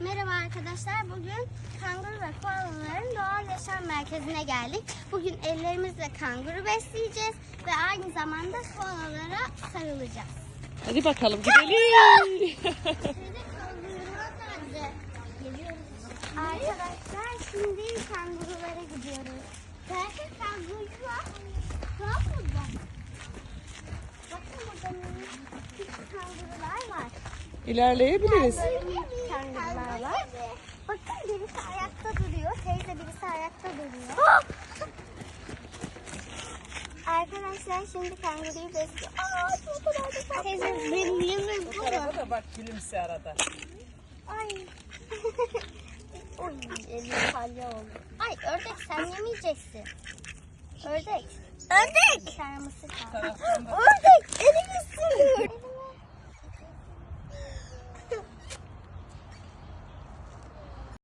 Merhaba arkadaşlar. Bugün kanguru ve koalaların doğal yaşam merkezine geldik. Bugün ellerimizle kanguru besleyeceğiz ve aynı zamanda koalalara sarılacağız. Hadi bakalım gidelim. Arkadaşlar şimdi kangurulara gidiyoruz. Belki kangurular ne yapıyor? Bakın burada küçük kangurular var. İlerleyebiliriz. Kangurular var. Bakın birisi ayakta duruyor. Teyze birisi ayakta duruyor. Arkadaşlar şimdi kanguruyu besliyor. Aa çok kadar da Teyze benim yemeğim bu da. da bak gülümse arada. Ay. Oy elim palya oldu. Ay ördek sen yemeyeceksin. Ördek. Ördek. Bir tane mısır kaldı. Ördek.